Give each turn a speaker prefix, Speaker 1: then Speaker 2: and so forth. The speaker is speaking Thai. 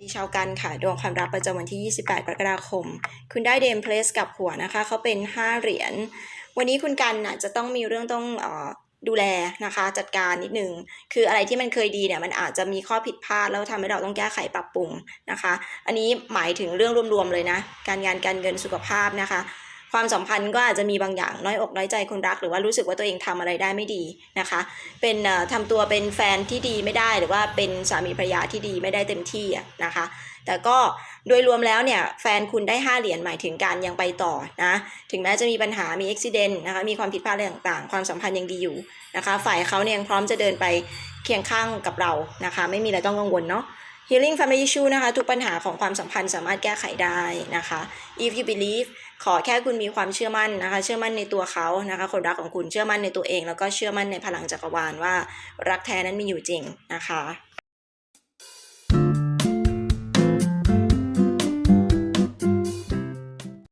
Speaker 1: ดีชาวกันค่ะ ดวงความรักประจำวันที่ 28 กรกฎาคม คุณได้เดมเพลสกับหัวนะคะ เขาเป็น 5 เหรียญ วันนี้คุณกันน่ะจะต้องมีเรื่องต้องออดูแลนะคะ จัดการนิดนึง คืออะไรที่มันเคยดีเนี่ยมันอาจจะมีข้อผิดพลาดแล้วทำให้เราต้องแก้ไขปรับปรุงนะคะ อันนี้หมายถึงเรื่องรวมๆเลยนะ การงานการเงินสุขภาพนะคะ ความสัมพันธ์ก็อาจจะมีบางอย่างน้อยอกน้อยใจคนรัก หรือว่ารู้สึกว่าตัวเองทำอะไรได้ไม่ดีนะคะ เป็นเอ่อทำตัวเป็นแฟนที่ดีไม่ได้ หรือว่าเป็นสามีภรรยาที่ดีไม่ได้เต็มที่นะคะ แต่ก็โดยรวมแล้วเนี่ยแฟนคุณได้ 5 เหรียญหมายถึงการยังไปต่อนะ ถึงแม้จะมีปัญหามีอุบิเหตุนะคะมีความผิดพลาดอะไรต่างๆ ความสัมพันธ์ยังดีอยู่นะคะ ฝ่ายเขาเนี่ยยังพร้อมจะเดินไปเคียงข้างกับเรานะคะ ไม่มีอะไรต้องกังวลเนาะ Healing Family Issue นะคะ ทุกปัญหาของความสัมพันธ์สามารถแก้ไขได้นะคะ If you believe ขอแค่คุณมีความเชื่อมั่นนะคะ เชื่อมั่นในตัวเขานะคะ คนรักของคุณเชื่อมั่นในตัวเอง แล้วก็เชื่อมั่นในพลังจักรวาลว่า รักแท้นั้นมีอยู่จริงนะคะ